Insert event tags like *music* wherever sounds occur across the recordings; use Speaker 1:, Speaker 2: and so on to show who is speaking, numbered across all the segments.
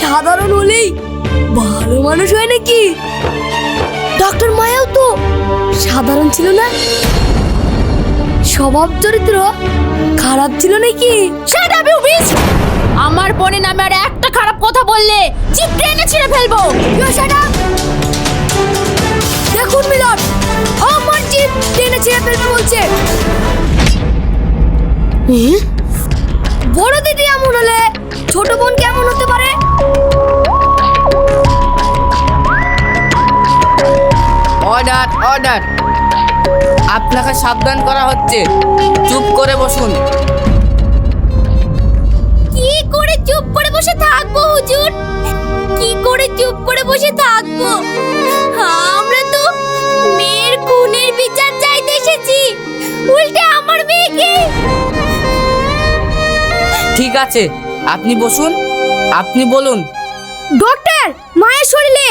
Speaker 1: সাধারণ হলেই ভালো মানুষ হয় নাকি? ডক্টর মায়াও তো সাধারণ ছিল না? স্বভাব চরিত্র খারাপ ছিল নাকি?
Speaker 2: আমার বোনের নামে আর একটা খারাপ কথা বললে জিপ ট্রেনে ছিঁড়ে ফেলব!
Speaker 1: দেখুন মিলন আমার জিপ টেনে ছেড়ে ফেলবে বলছে। বড় দিদি এমন হলে ছোট বোন কেমন হতে পারে?
Speaker 3: অর্ডার অর্ডার আপনাকে সাবধান করা হচ্ছে। চুপ করে বসুন।
Speaker 2: কি করে চুপ করে বসে থাকব হুজুর? কি করে চুপ করে বসে থাকব? আমরা তো মেয়ের খুনের বিচার চাইতে এসেছি। উল্টে আমার মেয়েকে।
Speaker 3: ঠিক আছে আপনি বসুন আপনি বলুন।
Speaker 1: ডক্টর মায়ের শরীরে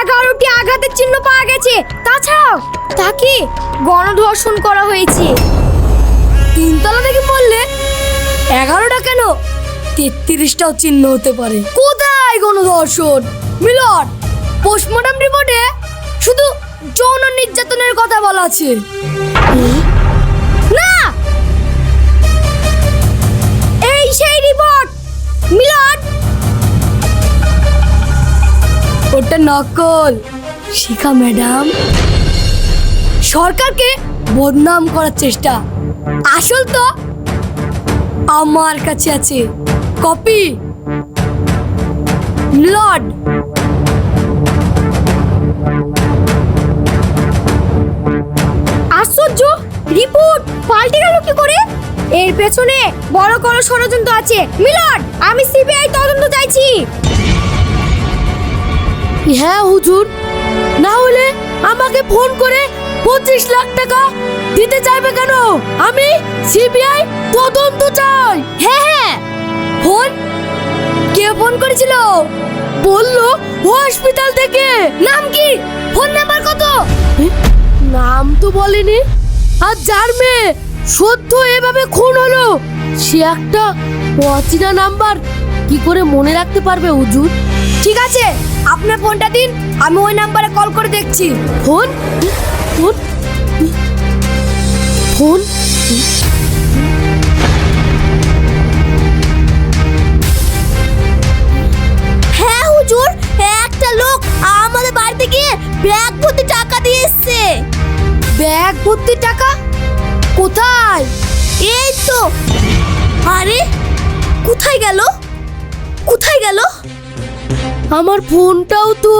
Speaker 1: এগারোটি আঘাতের চিহ্ন পাওয়া গেছে। তাছাড়াও তাকে গণধর্ষণ করা হয়েছে। তিনতলা থেকে বললে এগারোটা কেন? তেত্রিশটাও চিহ্ন হতে পারে। কোথায় গণধর্ষণ? মিলন পোস্টমর্টম রিপোর্টে শুধু যৌন নির্যাতনের কথা বলা আছে। না! এই সেই রিপোর্ট মিলন! ওটা নকল। শিখা ম্যাডাম। সরকারকে বদনাম করার চেষ্টা। আসল তো আমার কাছে আছে। কপি। লর্ড। আশ্চর্য! রিপোর্ট! পাল্টে গেল কি করে? এর পেছনে বড় কোনো ষড়যন্ত্র আছে। মিলন আমি সিবিআই তদন্ত চাইছি। হ্যাঁ হুজুর। না হলে আমাকে ফোন করে পঁচিশ লাখ টাকা দিতে চাইবে কেন? আমি সিবিআই তদন্ত চাই। হ্যাঁ হ্যাঁ। ফোন কে ফোন করেছিল? বলল হসপিটাল থেকে। নাম কি? ফোন নাম্বার কত? নাম তো বলেনি। আর যার মেয়ে সদ্য এভাবে খুন হলো সে একটা অচেনা নাম্বার কি করে মনে রাখতে পারবে হুজুর? ঠিক আছে, আপনার ফোনটা দিন, আমি ওই নাম্বারে কল করে দেখছি। ফোন? ফোন? ফোন?
Speaker 2: হ্যাঁ হুজুর, একটা লোক আমাদের বাড়িতে গিয়ে ব্যাগ ভর্তি টাকা দিয়ে এসছে।
Speaker 1: ব্যাগ ভর্তি টাকা? কোথায়?
Speaker 2: এই তো। আরে, কোথায় গেল? কোথায় গেল?
Speaker 1: আমার ফোনটাও তো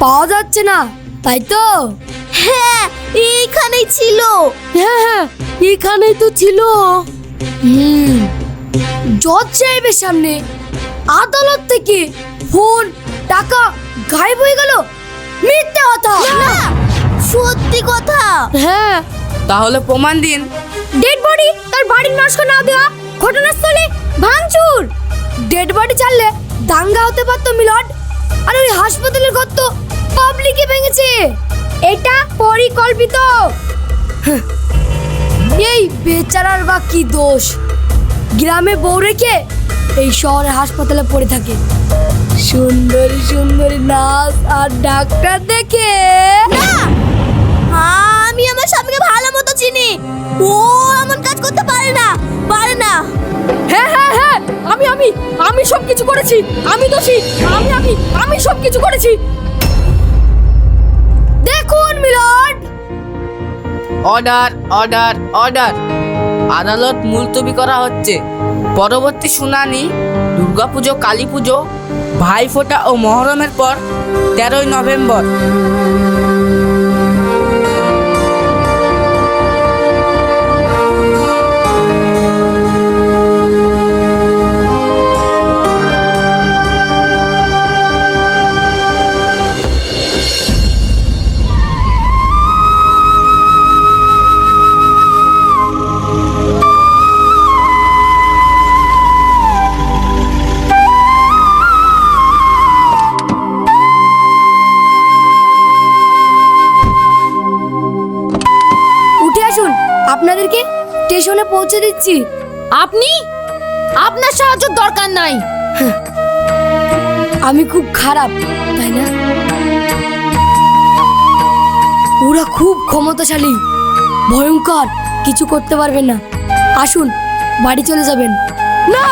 Speaker 1: পাওয়া যাচ্ছে না তাই তো?
Speaker 2: হ্যাঁ এইখানেই ছিল।
Speaker 1: হ্যাঁ হ্যাঁ এখানেই তো ছিল। হুম জজ সাহেবের সামনে আদালত থেকে ফোন টাকা গায়েব হয়ে গেল। মিথ্যে কথা।
Speaker 2: না। সত্যি কথা।
Speaker 1: হ্যাঁ।
Speaker 3: তাহলে প্রমাণ দিন।
Speaker 1: ডেড বডি তার বাড়ির নষ্ট না দেওয়া ঘটনাস্থলে ভাঙচুর। ডেড বডি চাললে দাঙ্গা হতে পারতো মিলট আর ওই হাসপাতালের ঘর তো পাবলিকে ভেঙেছে। এটা পরিকল্পিত। এই বেচারার বা কি দোষ? গ্রামে বউ রেখে এই শহরে হাসপাতালে পড়ে থাকে। সুন্দরী সুন্দরী নার্স আর ডাক্তার দেখে
Speaker 2: না! আমি আমার স্বামীকে ভালো মতো চিনি। ও এমন কাজ করতে পারে না পারে না।
Speaker 1: হ্যাঁ হ্যাঁ হ্যাঁ আমি আমি আমি সব কিছু করেছি আমি দোষী আমি আমি আমি সব কিছু করেছি। দেখুন মিলন।
Speaker 3: Order order order. আদালত মুলতবি করা হচ্ছে। পরবর্তী শুনানি দুর্গাপুজো কালী পুজো ভাইফোঁটা ও মহরমের পর তেরোই নভেম্বর।
Speaker 1: পৌঁছে দিচ্ছি।
Speaker 2: আপনি? আপনার সাহায্য দরকার নাই।
Speaker 1: আমি খুব খারাপ তাই না? ওরা খুব ক্ষমতাশালী ভয়ঙ্কর কিছু করতে পারবেন না। আসুন বাড়ি চলে যাবেন। না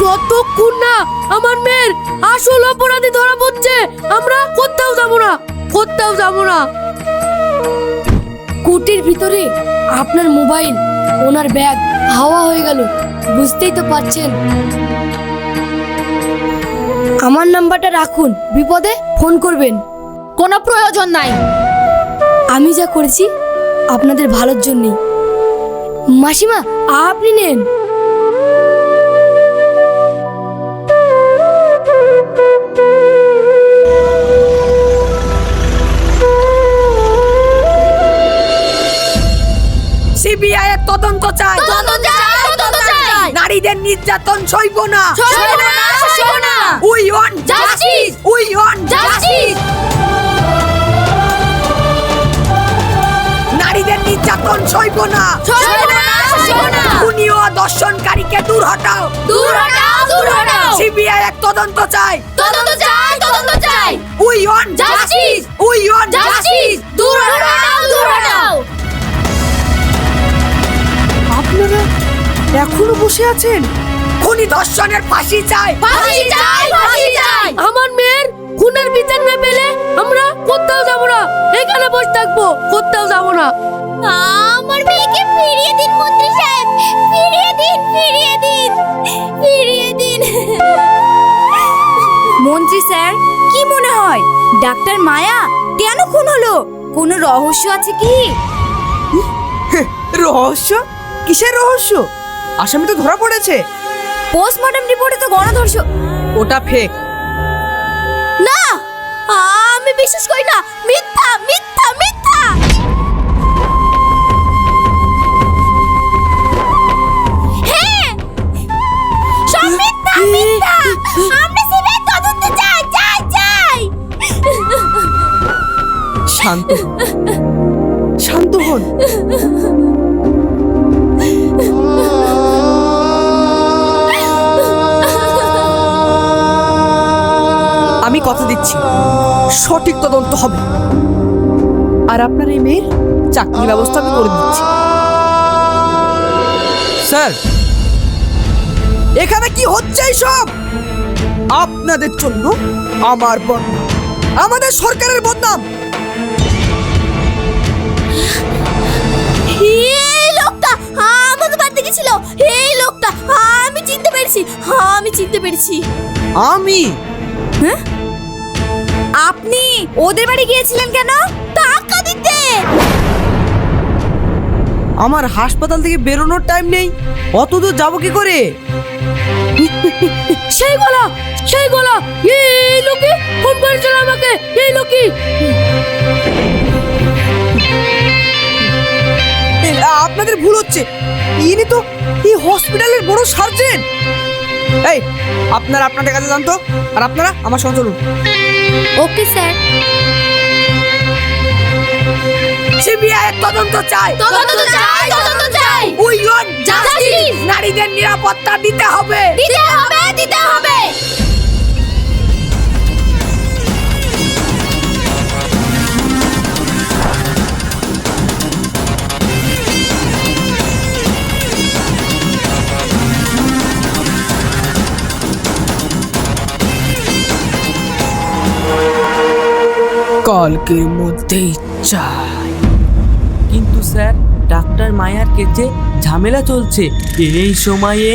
Speaker 1: যতক্ষণ না আমার মেয়ের আসল অপরাধী ধরা পড়ছে আমরা কোথাও যাব না কোথাও যাব না। কোটির ভিতরে আপনার মোবাইল ওনার ব্যাগ হাওয়া হয়ে গেল। বুঝতেই তো পারছেন। আমার নাম্বারটা রাখুন, বিপদে ফোন করবেন।
Speaker 2: কোনো প্রয়োজন নাই।
Speaker 1: আমি যা করেছি আপনাদের ভালোর জন্যই। মাসিমা, আপনি নেন।
Speaker 4: চাই।
Speaker 2: তদন্ত চাই তদন্ত চাই।
Speaker 4: নারীদের নির্যাতন সইব না।
Speaker 2: সইব না, সইব না।
Speaker 4: We want
Speaker 2: Justice!
Speaker 4: We want
Speaker 2: justice.
Speaker 4: নারীদের নির্যাতন সইব না।
Speaker 2: সইব না, সইব না।
Speaker 4: খুনি ও দর্শনকারীকে দূর হটাও।
Speaker 2: দূর হটাও দূর হটাও।
Speaker 4: সিবিআই এর তদন্ত চাই।
Speaker 2: তদন্ত চাই তদন্ত চাই।
Speaker 4: We want
Speaker 2: Justice!
Speaker 4: We want
Speaker 2: justice. দূর হটাও দূর হটাও।
Speaker 4: আপনারা এখনও বসে আছেন? খুনি দর্শনের ফাঁসি চাই।
Speaker 2: ফাঁসি চাই ফাঁসি চাই।
Speaker 1: আমার মেয়ের খুনের বিচার না পেলে আমরা কোথাও যাব না। এখানে বসে থাকব কোথাও যাব না।
Speaker 2: আমার মেয়েকে ফিরিয়ে দিন মন্ত্রী সাহেব। ফিরিয়ে দিন ফিরিয়ে দিন ফিরিয়ে দিন।
Speaker 5: মন্ত্রী স্যার কি মনে হয়? ডাক্তার মায়া কেন খুন হলো? কোনো রহস্য আছে কি?
Speaker 4: রহস্য? কিসের রহস্য? আসামি তো ধরা পড়েছে।
Speaker 5: পোস্টমর্টম রিপোর্টে তো গণধর্ষ
Speaker 4: ওটা ফেক
Speaker 2: না আমি বিশ্বাস করি না। মিথ্যা মিথ্যা মিথ্যা। হ্যাঁ সব মিথ্যা মিথ্যা। আমরা সিবিআই তদন্ত চাই চাই চাই।
Speaker 4: শান্ত শান্ত হন। কথা দিচ্ছি। সঠিক তদন্ত হবে। আর আপনার এই মেয়ের চাকরি ব্যবস্থা আমি করে দিচ্ছি। স্যার এখানে কি হচ্ছে সব আপনাদের জন্য আমার বদনাম। আমাদের সরকারের বদনাম।
Speaker 2: এই লোকটা আমাকে বাড়িতে গেছিল এই লোকটা আমি চিনতে পেরেছি আমি চিনতে পেরেছি।
Speaker 4: আমি?
Speaker 5: আপনি ওদের বাড়ি গিয়েছিলেন কেন?
Speaker 2: টাকা দিতে।
Speaker 4: আমার হাসপাতাল থেকে বেরোনোর টাইম নেই। অত দূর যাব কি করে? *laughs*
Speaker 1: সেই গলা সেই গলা। এই লোকে ফোন করেছিল আমাকে। এই লোকে
Speaker 4: আপনাদের ভুল হচ্ছে। ইনি তো এই হসপিটালের বড় সার্জেন এই আপনারা আপনাদের কাছে জানতো আর আপনারা আমার সঙ্গে চলুন।
Speaker 2: ওকে স্যার
Speaker 4: সিবিআই তদন্ত চাই।
Speaker 2: তদন্ত চাই তদন্ত চাই।
Speaker 4: উই ওয়ান্ট
Speaker 2: জাস্টিস
Speaker 4: নারীদের নিরাপত্তা দিতে হবে।
Speaker 2: দিতে হবে দিতে হবে।
Speaker 4: কালকের মধ্যেই চাই। কিন্তু স্যার, ডাক্তার মায়ার কেচে ঝামেলা চলছে, এই সময়ে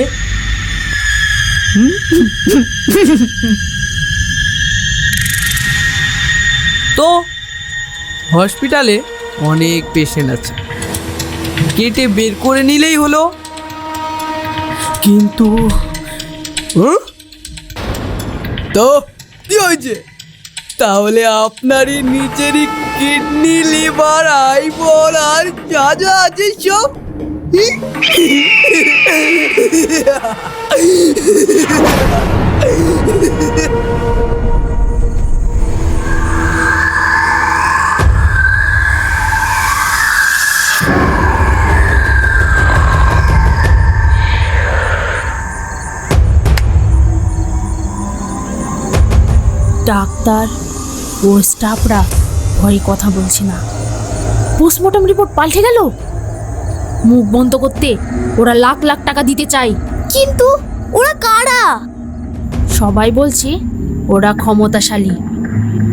Speaker 4: তো হসপিটালে অনেক পেশেন্ট আছে। কেটে বের করে নিলেই হলো। কিন্তু? তো, কি হয়েছে? তাহলে আপনারই নিজেরই কিডনি লিভার আইবর আর যা যা আছে সব?
Speaker 6: ডাক্তার ও স্টাফরা ভয়ে কথা বলছে না। পোস্টমর্টম রিপোর্ট পাল্টে গেল? মুখ বন্ধ করতে ওরা লাখ লাখ টাকা দিতে চায়।
Speaker 1: কিন্তু ওরা কারা?
Speaker 6: সবাই বলছে ওরা ক্ষমতাশালী।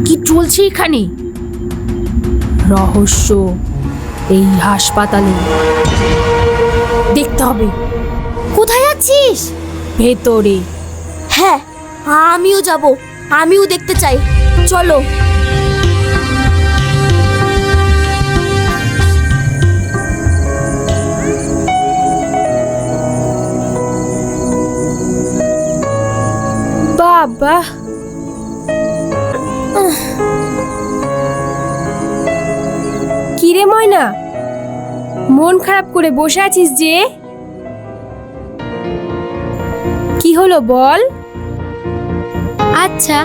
Speaker 6: কি চলছে এখানে? রহস্য এই হাসপাতালে। দেখতে হবে।
Speaker 1: কোথায় যাচ্ছিস
Speaker 6: ভেতরে।
Speaker 1: হ্যাঁ আমিও যাব। আমিও দেখতে চাই। চলো।
Speaker 6: বাবা।
Speaker 7: কিরে ময়না? মন খারাপ করে বসে আছিস যে? কি হলো বল?
Speaker 1: আচ্ছা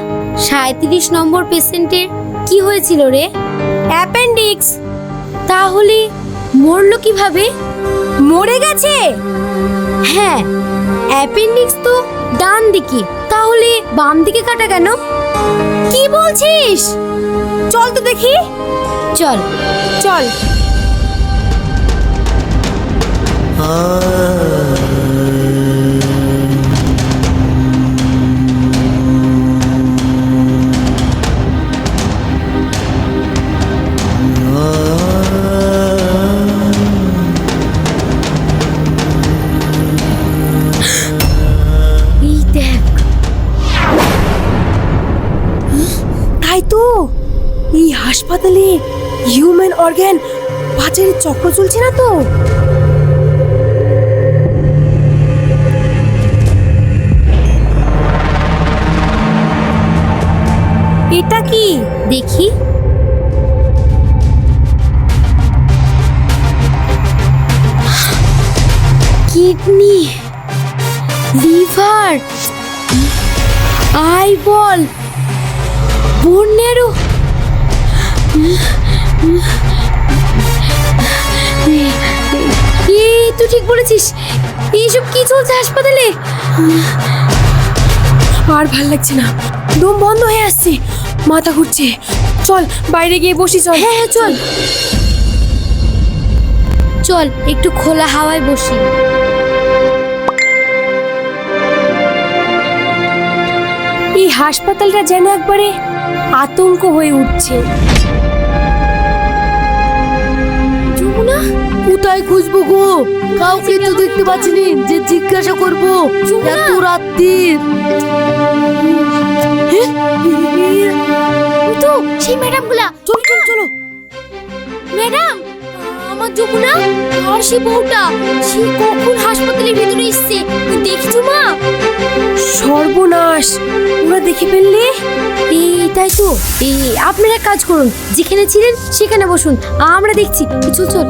Speaker 1: সাঁত্রিশ নম্বর পেশেন্টের কি হয়েছিল রে?
Speaker 7: অ্যাপেন্ডিক্স।
Speaker 1: তাহলে মরলো কীভাবে?
Speaker 7: মরে গেছে?
Speaker 1: হ্যাঁ অ্যাপেন্ডিক্স তো ডান দিকে। তাহলে বাম দিকে কাটা কেন? কি বলছিস?
Speaker 7: চল তো দেখি।
Speaker 1: চল
Speaker 7: চল।
Speaker 1: এই
Speaker 7: হাসপাতালে হিউম্যান অর্গ্যান পাচারের চক্র চলছে না তো? এটা কি?
Speaker 1: দেখি। কিডনি, লিভার আইবল এই তুই ঠিক বলেছিস। এইসব কি চলছে হাসপাতালে?
Speaker 7: আর ভালো লাগছে না। দম বন্ধ হয়ে আসছে। মাথা ঘুরছে। চল বাইরে গিয়ে বসি চল।
Speaker 1: হ্যাঁ হ্যাঁ চল। চল একটু খোলা হাওয়ায় বসি।
Speaker 7: এই হাসপাতালটা যেন একবারে আতঙ্ক হয়ে উঠছে।
Speaker 6: কোথায় খুঁজবো গো? কাউকে তো দেখতে পাচ্ছি নি যে জিজ্ঞাসা করব। এত রাত্রির
Speaker 1: ওই তো সেই ম্যাডামগুলা। চল চল চলো। ম্যাডাম আমার যমুনা আর সেই বউটা সে কখন হাসপাতালের ভিতরে এসছে? দেখছ মা?
Speaker 7: সর্বনাশ। ওরা দেখে ফেললে?
Speaker 1: এই তাই তো। এই আপনারা এক কাজ করুন যেখানে ছিলেন সেখানে বসুন। আমরা দেখছি। চল চল।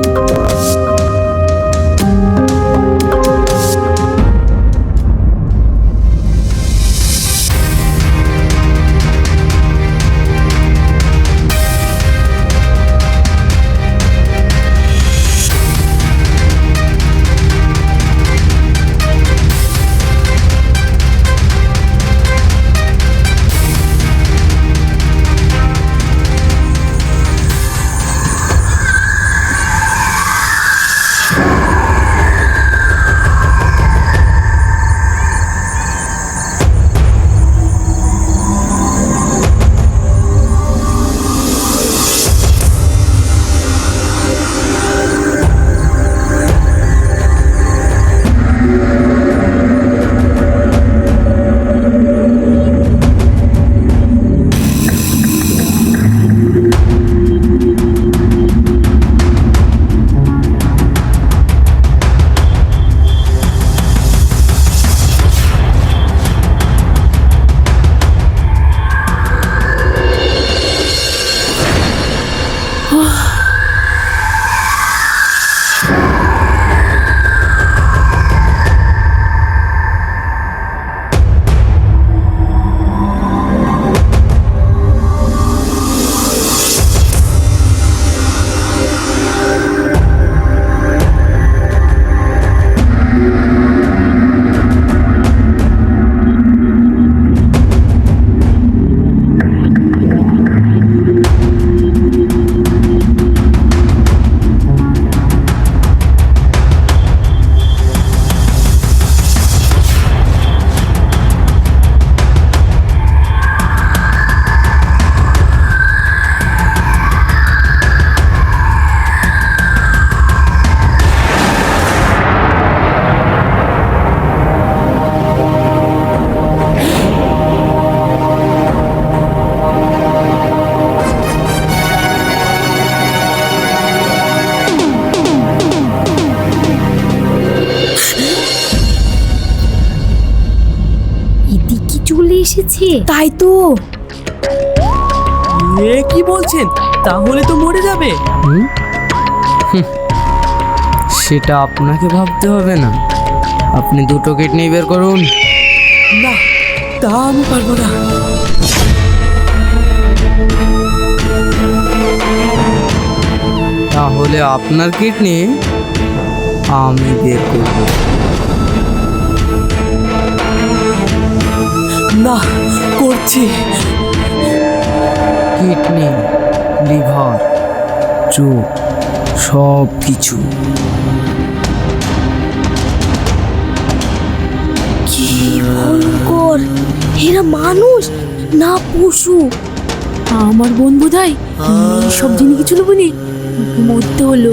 Speaker 1: তাই তো।
Speaker 7: এ কি বলছেন? তাহলে তো মরে যাবে।
Speaker 3: সেটা আপনাকে ভাবতে হবে না। আপনি দুটো কিডনি বের করুন।
Speaker 7: না তা আমি পারব না।
Speaker 3: তাহলে আপনার কিডনি আমি বের করব।
Speaker 7: না করছি।
Speaker 3: কিডনি লিভার চোখ সব কিছু।
Speaker 6: কি ভয়ঙ্কর। এরা মানুষ না পশু। আমার বোন বোধহয় সব জিনিস কিছু বলি মরতে হলো।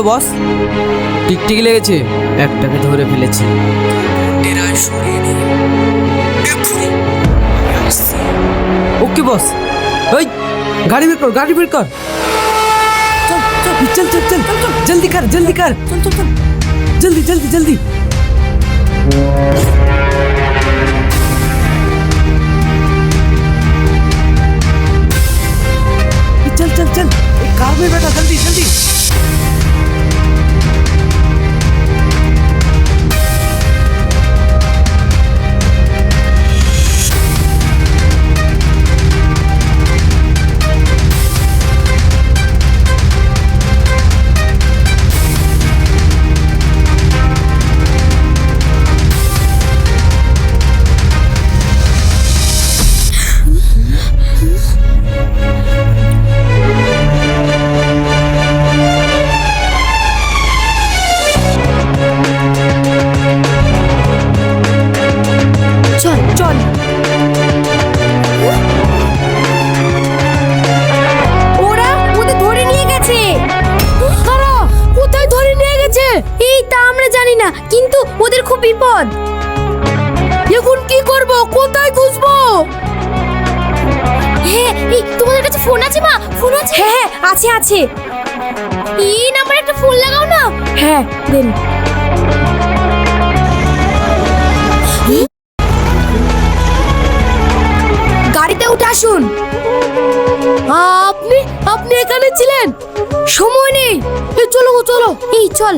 Speaker 3: হ্যালো বস টিকটিকি লেগেছে একটাকে ধরে ফেলেছি ওকে বস ওই গাড়ি বের কর গাড়ি বের কর
Speaker 7: चल चल चल चल जल्दी कर जल्दी कर चल चल चल जल्दी जल्दी जल्दी चल चल चल एक कार में बैठा जल्दी जल्दी
Speaker 2: আছে। এই নাম্বার একটা ফোন লাগাও না।
Speaker 1: হ্যাঁ দেন। গাড়িতে উঠে আসুন।
Speaker 6: আপনি আপনি এখানে ছিলেন?
Speaker 1: সময় নেই।
Speaker 6: চলো চলো।
Speaker 1: এই, চল।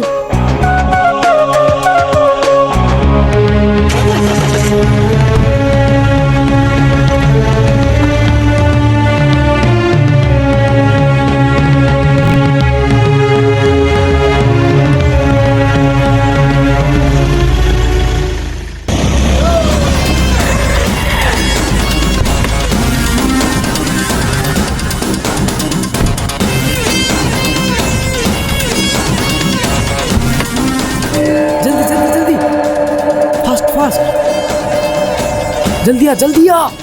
Speaker 7: जल्दी आ जल्दी आ।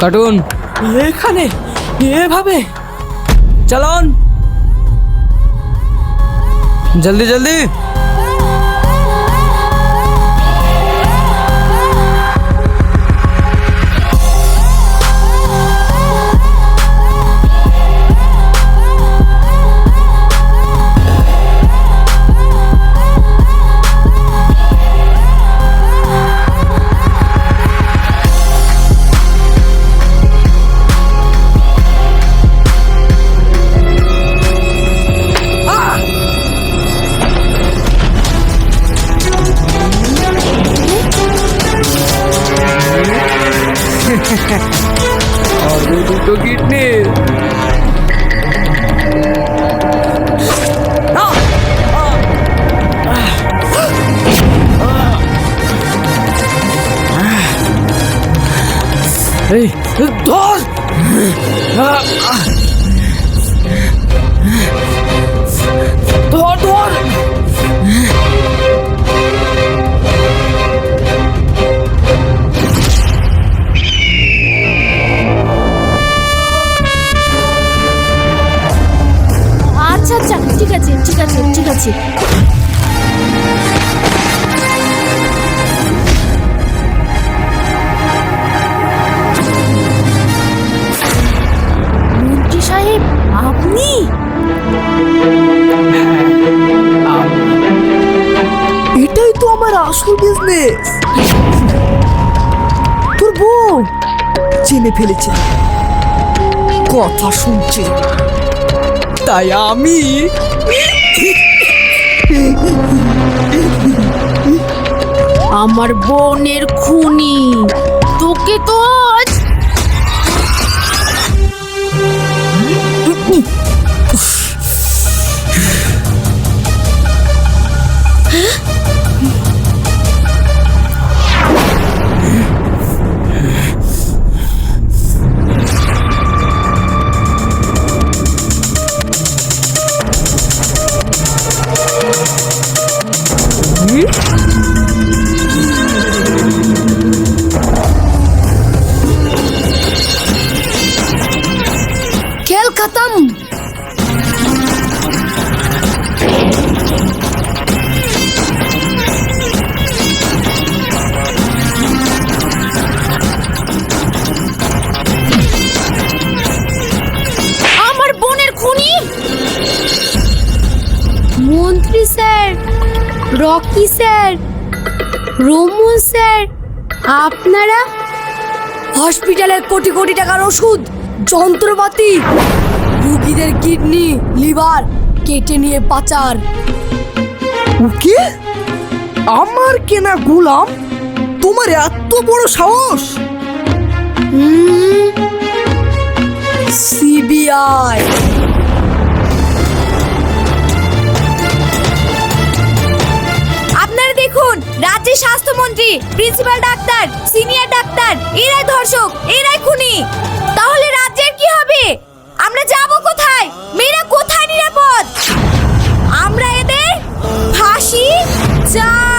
Speaker 3: কাটুন
Speaker 4: এখানে এভাবে। চালান।
Speaker 3: জলদি জলদি।
Speaker 1: আচ্ছা আচ্ছা ঠিক আছে ঠিক আছে ঠিক আছে। মন্ত্রী সাহেব, আপনি?
Speaker 4: এটাই তো আমার আসল বিজনেস তোর বউ চিনে ফেলেছে। কথা শুনছে। তাই আমি
Speaker 1: আমার বোনের খুনি। তোকে তো আজ রমন স্যার আপনারা? হসপিটালের কোটি কোটি টাকার ওষুধ যন্ত্রপাতি রুগীদের কিডনি লিভার কেটে নিয়ে পাচার।
Speaker 4: ওকে আমার কেনা গোলাম? তোমার এত বড় সাহস?
Speaker 1: সিবিআই।
Speaker 5: আপনারা দেখুন রাজ্যের স্বাস্থ্যমন্ত্রী, প্রিন্সিপাল ডাক্তার, সিনিয়র ডাক্তার, এরাই ধর্ষক, এরাই খুনি। তাহলে রাজ্যের কি হবে? আমরা যাব কোথায়? মেয়েরা কোথায় নিরাপদ? আমরা এদের ফাঁসি চা